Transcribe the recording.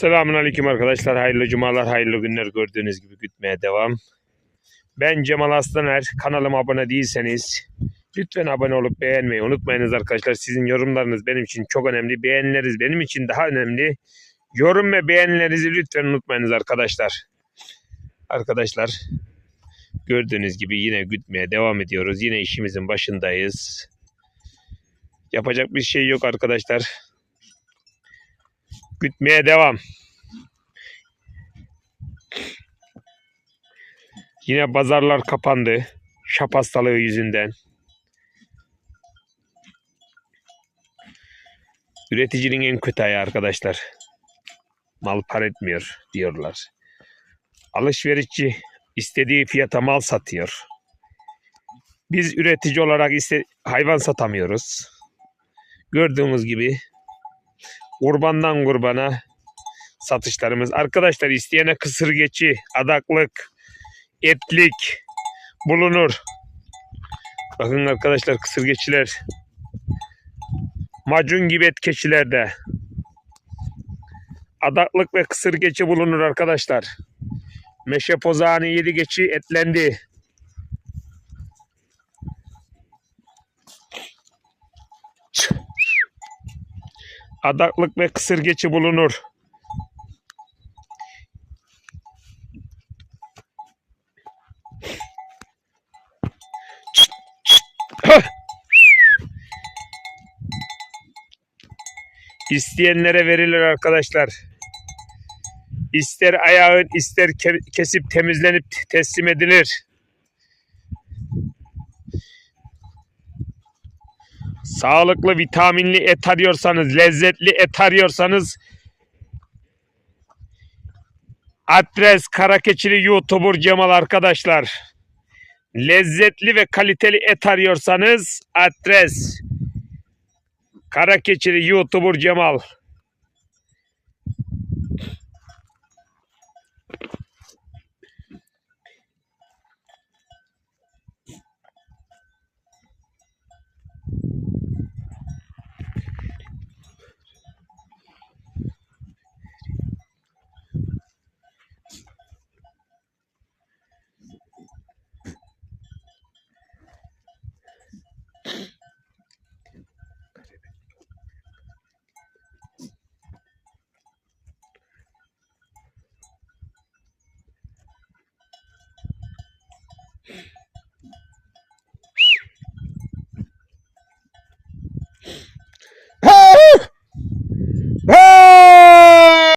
Selamun Aleyküm arkadaşlar. Hayırlı cumalar, hayırlı günler gördüğünüz gibi gütmeye devam. Ben Cemal Aslaner. Kanalıma abone değilseniz lütfen abone olup beğenmeyi unutmayınız arkadaşlar. Sizin yorumlarınız benim için çok önemli. Beğenileriniz benim için daha önemli. Yorum ve beğenilerinizi lütfen unutmayınız arkadaşlar. Arkadaşlar gördüğünüz gibi yine gütmeye devam ediyoruz. Yine işimizin başındayız. Yapacak bir şey yok arkadaşlar. Gütmeye devam. Yine pazarlar kapandı. Şap hastalığı yüzünden. Üreticinin en kötü ayağı arkadaşlar. Mal par etmiyor diyorlar. Alışverişçi istediği fiyata mal satıyor. Biz üretici olarak iste hayvan satamıyoruz. Gördüğünüz gibi kurbandan kurbana satışlarımız. Arkadaşlar isteyene kısır geçi, adaklık, etlik bulunur. Bakın arkadaşlar kısır geçiler. Macun gibi et keçilerde. Adaklık ve kısır geçi bulunur arkadaşlar. Meşe pozağını yedi geçi etlendi. Adaklık ve kısır geçi bulunur. İsteyenlere verilir arkadaşlar. İster ayağın ister ke- kesip temizlenip teslim edilir. Sağlıklı vitaminli et arıyorsanız, lezzetli et arıyorsanız adres Karakeçili YouTuber Cemal arkadaşlar. Lezzetli ve kaliteli et arıyorsanız adres Karakeçili YouTuber Cemal. you